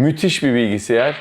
Müthiş bir bilgisayar.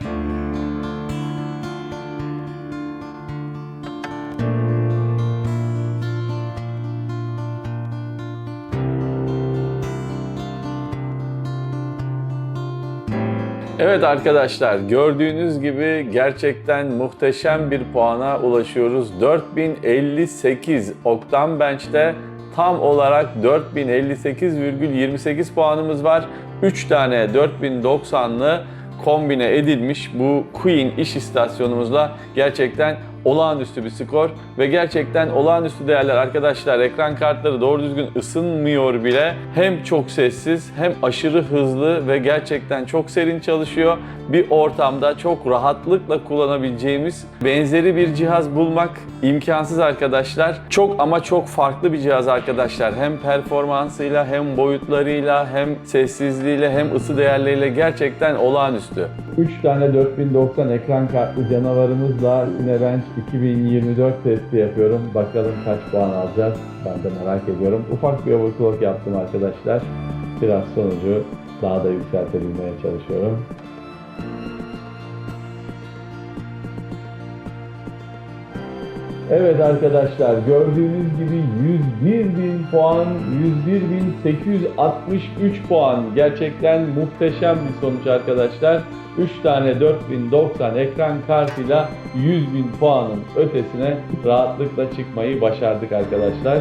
Evet arkadaşlar gördüğünüz gibi gerçekten muhteşem bir puana ulaşıyoruz. 4058 Octane Bench'te tam olarak 4058,28 puanımız var. 3 tane 4090'lı kombine edilmiş bu Queen iş istasyonumuzla gerçekten olağanüstü bir skor ve gerçekten olağanüstü değerler arkadaşlar. Ekran kartları doğru düzgün ısınmıyor bile. Hem çok sessiz hem aşırı hızlı ve gerçekten çok serin çalışıyor. Bir ortamda çok rahatlıkla kullanabileceğimiz benzeri bir cihaz bulmak imkansız arkadaşlar. Çok ama çok farklı bir cihaz arkadaşlar. Hem performansıyla hem boyutlarıyla hem sessizliğiyle hem ısı değerleriyle gerçekten olağanüstü. 3 tane 4090 ekran kartlı canavarımızla Cinebench 2024 testi yapıyorum. Bakalım kaç puan alacağız. Ben de merak ediyorum. Ufak bir overclock yaptım arkadaşlar. Biraz sonucu daha da yükseltebilmeye çalışıyorum. Evet arkadaşlar gördüğünüz gibi 101.000 puan, 101.863 puan. Gerçekten muhteşem bir sonuç arkadaşlar. 3 tane 4090 ekran kartıyla 100.000 puanın ötesine rahatlıkla çıkmayı başardık arkadaşlar.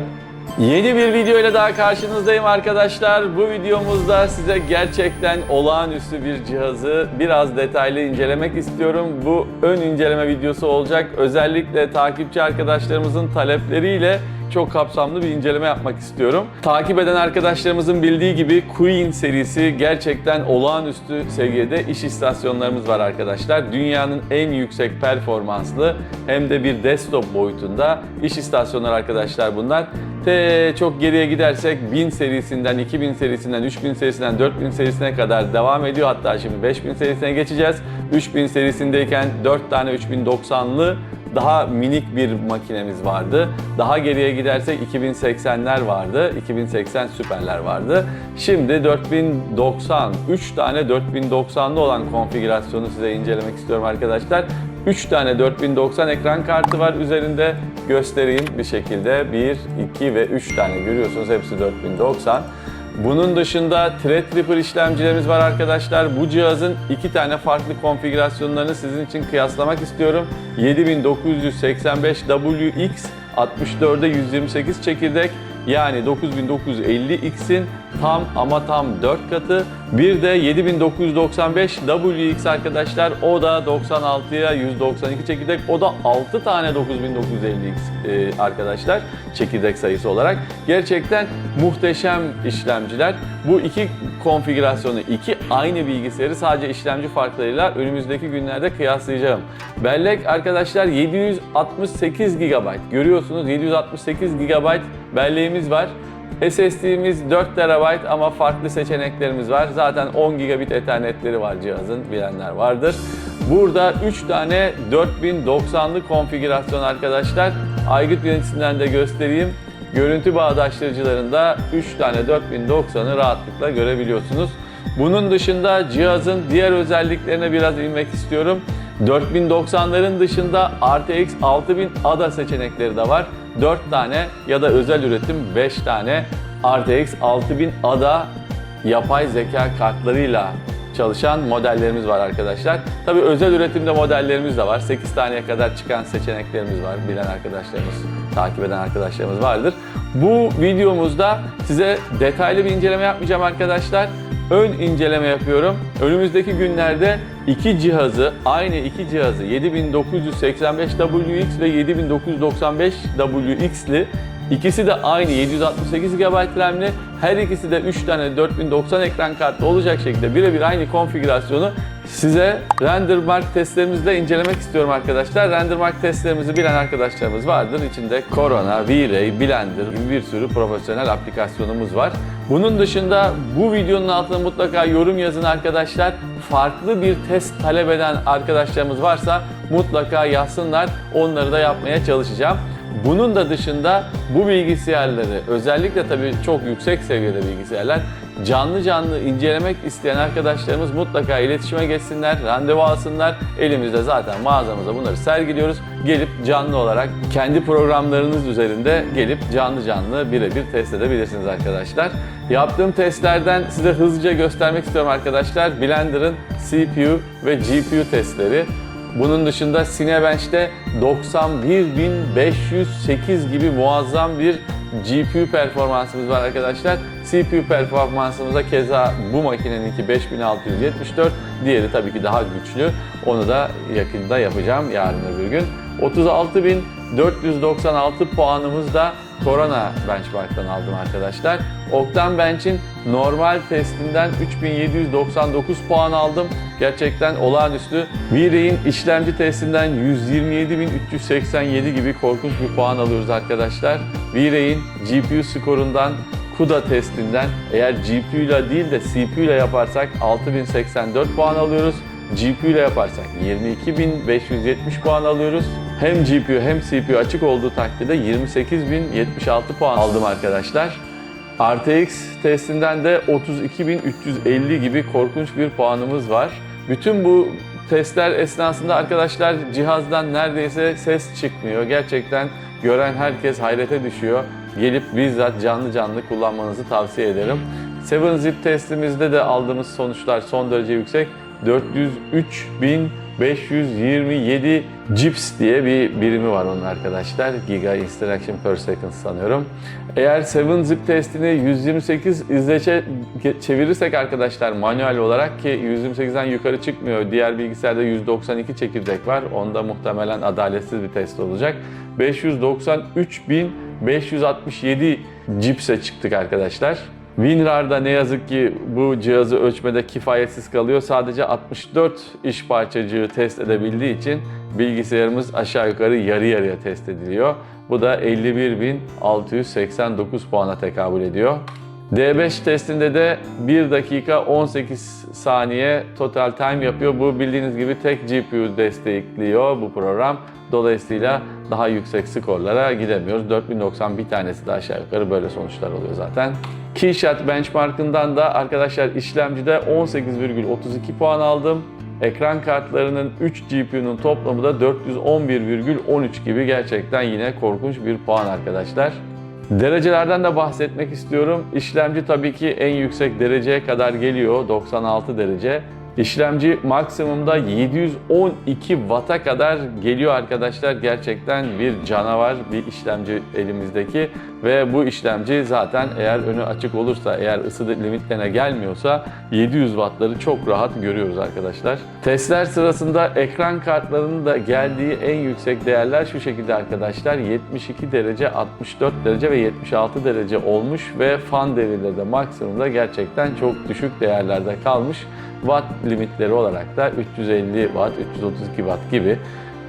Yeni bir video ile daha karşınızdayım arkadaşlar. Bu videomuzda size gerçekten olağanüstü bir cihazı biraz detaylı incelemek istiyorum. Bu ön inceleme videosu olacak. Özellikle takipçi arkadaşlarımızın talepleriyle çok kapsamlı bir inceleme yapmak istiyorum. Takip eden arkadaşlarımızın bildiği gibi Queen serisi gerçekten olağanüstü seviyede iş istasyonlarımız var arkadaşlar. Dünyanın en yüksek performanslı hem de bir desktop boyutunda iş istasyonları arkadaşlar bunlar. Te çok geriye gidersek 1000 serisinden, 2000 serisinden, 3000 serisinden, 4000 serisine kadar devam ediyor. Hatta şimdi 5000 serisine geçeceğiz. 3000 serisindeyken 4 tane 3090'lı daha minik bir makinemiz vardı. Daha geriye gidersek 2080'ler vardı. 2080 süperler vardı. Şimdi 4090, 3 tane 4090'lı olan konfigürasyonu size incelemek istiyorum arkadaşlar. 3 tane 4090 ekran kartı var üzerinde. Göstereyim bir şekilde. 1, 2 ve 3 tane görüyorsunuz. Hepsi 4090. Bunun dışında Threadripper işlemcilerimiz var arkadaşlar. Bu cihazın iki tane farklı konfigürasyonlarını sizin için kıyaslamak istiyorum. 7985WX 64'e 128 çekirdek yani 9950X'in tam ama tam 4 katı. Bir de 7995WX arkadaşlar o da 96'ya 192 çekirdek. O da 6 tane 9950X e, arkadaşlar çekirdek sayısı olarak. Gerçekten muhteşem işlemciler. Bu iki konfigürasyonu, iki aynı bilgisayarı sadece işlemci farklarıyla önümüzdeki günlerde kıyaslayacağım. Bellek arkadaşlar 768 GB. Görüyorsunuz 768 GB belleğimiz var. SSD'miz 4 TB ama farklı seçeneklerimiz var. Zaten 10 gigabit ethernetleri var cihazın bilenler vardır. Burada 3 tane 4090'lı konfigürasyon arkadaşlar. Aygıt yöneticisinden de göstereyim. Görüntü bağdaştırıcılarında 3 tane 4090'ı rahatlıkla görebiliyorsunuz. Bunun dışında cihazın diğer özelliklerine biraz inmek istiyorum. 4090'ların dışında RTX 6000 ADA seçenekleri de var. 4 tane ya da özel üretim 5 tane RTX 6000 ADA yapay zeka kartlarıyla çalışan modellerimiz var arkadaşlar. Tabi özel üretimde modellerimiz de var. 8 taneye kadar çıkan seçeneklerimiz var. Bilen arkadaşlarımız, takip eden arkadaşlarımız vardır. Bu videomuzda size detaylı bir inceleme yapmayacağım arkadaşlar. Ön inceleme yapıyorum. Önümüzdeki günlerde iki cihazı, aynı iki cihazı 7985WX ve 7995WX'li İkisi de aynı 768 GB RAM'li. Her ikisi de 3 tane 4090 ekran kartlı olacak şekilde birebir aynı konfigürasyonu size RenderMark testlerimizle incelemek istiyorum arkadaşlar. RenderMark testlerimizi bilen arkadaşlarımız vardır. İçinde Corona, V-Ray, Blender gibi bir sürü profesyonel aplikasyonumuz var. Bunun dışında bu videonun altına mutlaka yorum yazın arkadaşlar. Farklı bir test talep eden arkadaşlarımız varsa mutlaka yazsınlar. Onları da yapmaya çalışacağım. Bunun da dışında bu bilgisayarları özellikle tabii çok yüksek seviyede bilgisayarlar canlı canlı incelemek isteyen arkadaşlarımız mutlaka iletişime geçsinler, randevu alsınlar. Elimizde zaten mağazamızda bunları sergiliyoruz. Gelip canlı olarak kendi programlarınız üzerinde gelip canlı canlı birebir test edebilirsiniz arkadaşlar. Yaptığım testlerden size hızlıca göstermek istiyorum arkadaşlar. Blender'ın CPU ve GPU testleri. Bunun dışında Cinebench'te 91.508 gibi muazzam bir GPU performansımız var arkadaşlar. CPU performansımıza keza bu makineninki 5674, diğeri tabii ki daha güçlü. Onu da yakında yapacağım yarın öbür gün. 36.496 puanımız da Corona Benchmark'tan aldım arkadaşlar. Octane Bench'in normal testinden 3799 puan aldım. Gerçekten olağanüstü. V-Ray'in işlemci testinden 127.387 gibi korkunç bir puan alıyoruz arkadaşlar. V-Ray'in GPU skorundan CUDA testinden eğer GPU ile değil de CPU ile yaparsak 6084 puan alıyoruz. GPU ile yaparsak 22.570 puan alıyoruz. Hem GPU hem CPU açık olduğu takdirde 28.076 puan aldım arkadaşlar. RTX testinden de 32.350 gibi korkunç bir puanımız var. Bütün bu testler esnasında arkadaşlar cihazdan neredeyse ses çıkmıyor. Gerçekten gören herkes hayrete düşüyor. Gelip bizzat canlı canlı kullanmanızı tavsiye ederim. 7-Zip testimizde de aldığımız sonuçlar son derece yüksek. 403.527 GIPS diye bir birimi var onun arkadaşlar. Giga Instruction per Second sanıyorum. Eğer 7-Zip testini 128 izleçe çevirirsek arkadaşlar manuel olarak ki 128'den yukarı çıkmıyor. Diğer bilgisayarda 192 çekirdek var. Onda muhtemelen adaletsiz bir test olacak. 593.567 GIPS'e çıktık arkadaşlar. WinRAR'da ne yazık ki bu cihazı ölçmede kifayetsiz kalıyor. Sadece 64 iş parçacığı test edebildiği için bilgisayarımız aşağı yukarı yarı yarıya test ediliyor. Bu da 51.689 puana tekabül ediyor. D5 testinde de 1 dakika 18 saniye total time yapıyor. Bu bildiğiniz gibi tek GPU destekliyor bu program. Dolayısıyla daha yüksek skorlara gidemiyoruz. 4090 bir tanesi de aşağı yukarı böyle sonuçlar oluyor zaten. Keyshot benchmarkından da arkadaşlar işlemcide 18,32 puan aldım. Ekran kartlarının 3 GPU'nun toplamı da 411,13 gibi gerçekten yine korkunç bir puan arkadaşlar. Derecelerden de bahsetmek istiyorum. İşlemci tabii ki en yüksek dereceye kadar geliyor. 96 derece. İşlemci maksimumda 712 Watt'a kadar geliyor arkadaşlar. Gerçekten bir canavar bir işlemci elimizdeki ve bu işlemci zaten eğer önü açık olursa, eğer ısı limitlerine gelmiyorsa 700 Watt'ları çok rahat görüyoruz arkadaşlar. Testler sırasında ekran kartlarının da geldiği en yüksek değerler şu şekilde arkadaşlar. 72 derece, 64 derece ve 76 derece olmuş ve fan devirleri de maksimumda gerçekten çok düşük değerlerde kalmış. Watt limitleri olarak da 350 Watt, 332 Watt gibi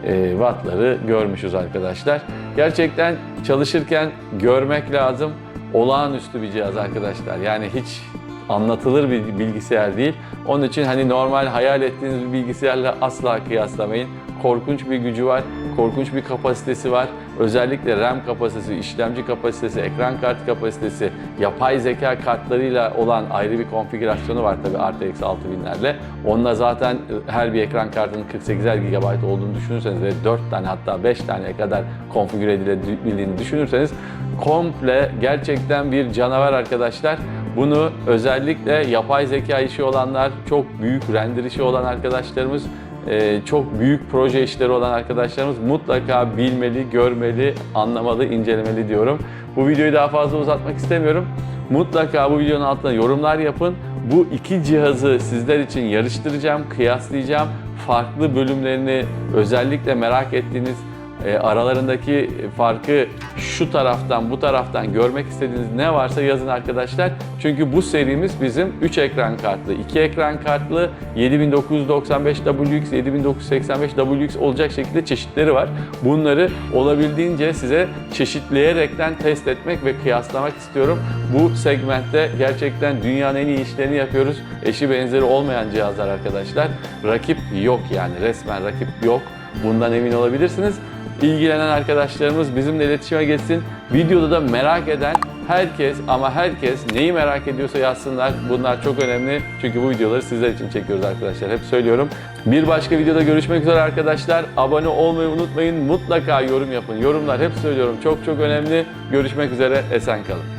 e, wattları görmüşüz arkadaşlar. Gerçekten çalışırken görmek lazım. Olağanüstü bir cihaz arkadaşlar. Yani hiç anlatılır bir bilgisayar değil. Onun için hani normal hayal ettiğiniz bir bilgisayarla asla kıyaslamayın. Korkunç bir gücü var, korkunç bir kapasitesi var. Özellikle RAM kapasitesi, işlemci kapasitesi, ekran kartı kapasitesi, yapay zeka kartlarıyla olan ayrı bir konfigürasyonu var tabii RTX 6000'lerle. Onunla zaten her bir ekran kartının 48'er GB olduğunu düşünürseniz ve 4 tane hatta 5 taneye kadar konfigüre edilebildiğini düşünürseniz komple gerçekten bir canavar arkadaşlar. Bunu özellikle yapay zeka işi olanlar, çok büyük render işi olan arkadaşlarımız, e, çok büyük proje işleri olan arkadaşlarımız mutlaka bilmeli, görmeli, anlamalı, incelemeli diyorum. Bu videoyu daha fazla uzatmak istemiyorum. Mutlaka bu videonun altına yorumlar yapın. Bu iki cihazı sizler için yarıştıracağım, kıyaslayacağım. Farklı bölümlerini özellikle merak ettiğiniz e, aralarındaki farkı şu taraftan bu taraftan görmek istediğiniz ne varsa yazın arkadaşlar. Çünkü bu serimiz bizim 3 ekran kartlı, 2 ekran kartlı 7995WX, 7985WX olacak şekilde çeşitleri var. Bunları olabildiğince size çeşitleyerekten test etmek ve kıyaslamak istiyorum. Bu segmentte gerçekten dünyanın en iyi işlerini yapıyoruz. Eşi benzeri olmayan cihazlar arkadaşlar. Rakip yok yani resmen rakip yok. Bundan emin olabilirsiniz. İlgilenen arkadaşlarımız bizimle iletişime geçsin. Videoda da merak eden herkes ama herkes neyi merak ediyorsa yazsınlar. Bunlar çok önemli. Çünkü bu videoları sizler için çekiyoruz arkadaşlar. Hep söylüyorum. Bir başka videoda görüşmek üzere arkadaşlar. Abone olmayı unutmayın. Mutlaka yorum yapın. Yorumlar hep söylüyorum çok çok önemli. Görüşmek üzere. Esen kalın.